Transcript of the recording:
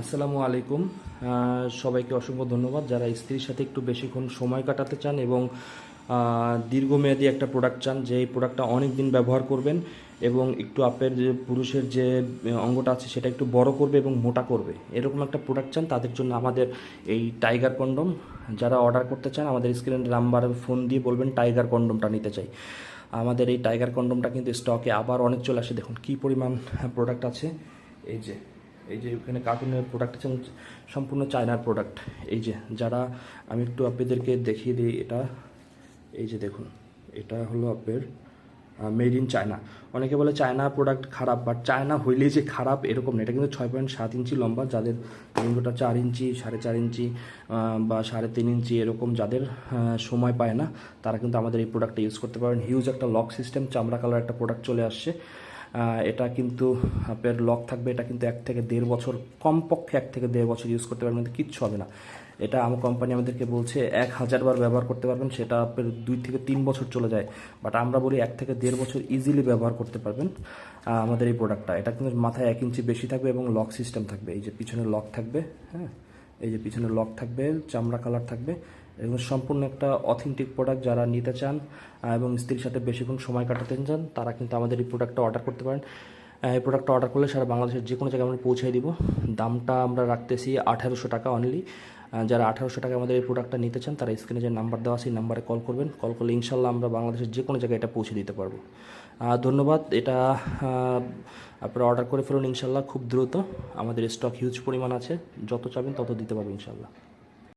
আসসালামু আলাইকুম। সবাইকে অসংখ্য ধন্যবাদ যারা স্ত্রীর সাথে একটু বেশিক্ষণ সময় কাটাতে চান এবং দীর্ঘমেয়াদী একটা প্রোডাক্ট চান, যে এই প্রোডাক্টটা অনেক দিন ব্যবহার করবেন এবং একটু আপের যে পুরুষের যে অঙ্গটা আছে সেটা একটু বড় করবে এবং মোটা করবে। এরকম একটা প্রোডাক্ট চান, তাদের জন্য আমাদের এই টাইগার কন্ডম যারা অর্ডার করতে চান, আমাদের স্ক্রিনের নাম্বার ফোন দিয়ে বলবেন টাইগার কন্ডমটা নিতে চাই। আমাদের এই টাইগার কন্ডমটা কিন্তু স্টকে আবার অনেক চলে আসে। দেখুন কী পরিমাণ প্রোডাক্ট আছে। এই যে এই যে এখানে কার্টুনের প্রোডাক্ট আছে সম্পূর্ণ চায়নার প্রোডাক্ট এই যে, যারা, আমি একটু আপনাদেরকে দেখিয়ে দিই এটা। এই যে দেখুন, এটা হলো আপনার মেড ইন চায়না অনেকে বলে চায়না প্রোডাক্ট খারাপ বাট চায়না হইলেই যে খারাপ, এরকম না। এটা কিন্তু ছয় পয়েন্ট সাত ইঞ্চি লম্বা, যাদের লিঙ্গটা চার ইঞ্চি, সাড়ে চার ইঞ্চি বা সাড়ে তিন ইঞ্চি এরকম যাদের সময় পায় না, তারা কিন্তু আমাদের এই প্রোডাক্টটা ইউজ করতে পারেন। হিউজ একটা লক সিস্টেম চামড়া কালার একটা প্রোডাক্ট চলে আসছে। এটা কিন্তু আপনার লক থাকবে, এটা কিন্তু এক থেকে দেড় বছর, কমপক্ষে এক থেকে দেড় বছর ইউজ করতে পারবেন, কিন্তু কিচ্ছু হবে না। এটা আমার কোম্পানি আমাদেরকে বলছে, এক হাজার বার ব্যবহার করতে পারবেন, সেটা আপনার দুই থেকে তিন বছর চলে যায়। বাট আমরা বলি এক থেকে দেড় বছর ইজিলি ব্যবহার করতে পারবেন আমাদের এই প্রোডাক্টটা এটা কিন্তু মাথায় এক ইঞ্চি বেশি থাকবে এবং লক সিস্টেম থাকবে। এই যে পিছনে লক থাকবে হ্যাঁ? এই যে পিছনে লক থাকবে, চামড়া কালার থাকবে, এবং সম্পূর্ণ একটা অথেন্টিক প্রোডাক্ট যারা নিতে চান এবং স্ত্রীর সাথে বেশিক্ষণ সময় কাটাতে চান, তারা কিন্তু আমাদের এই প্রোডাক্টটা অর্ডার করতে পারেন। এই প্রোডাক্টটা অর্ডার করলে সারা বাংলাদেশের যে কোনো জায়গায় আমরা পৌঁছে দিব। দামটা আমরা রাখতেছি আঠারোশো টাকা অনলি যারা আঠারোশো টাকা আমাদের এই প্রোডাক্টটা নিতে চান, তারা স্ক্রিনে যে নাম্বার দেওয়া সেই নাম্বারে কল করবেন। কল করলে ইনশাল্লাহ আমরা বাংলাদেশের যে কোনো জায়গায় এটা পৌঁছে দিতে পারব। ধন্যবাদ। এটা আপনারা অর্ডার করে ফেলুন ইনশাল্লাহ খুব দ্রুত। আমাদের স্টক হিউজ পরিমাণ আছে। যত চাবেন তত দিতে পারব ইনশাল্লাহ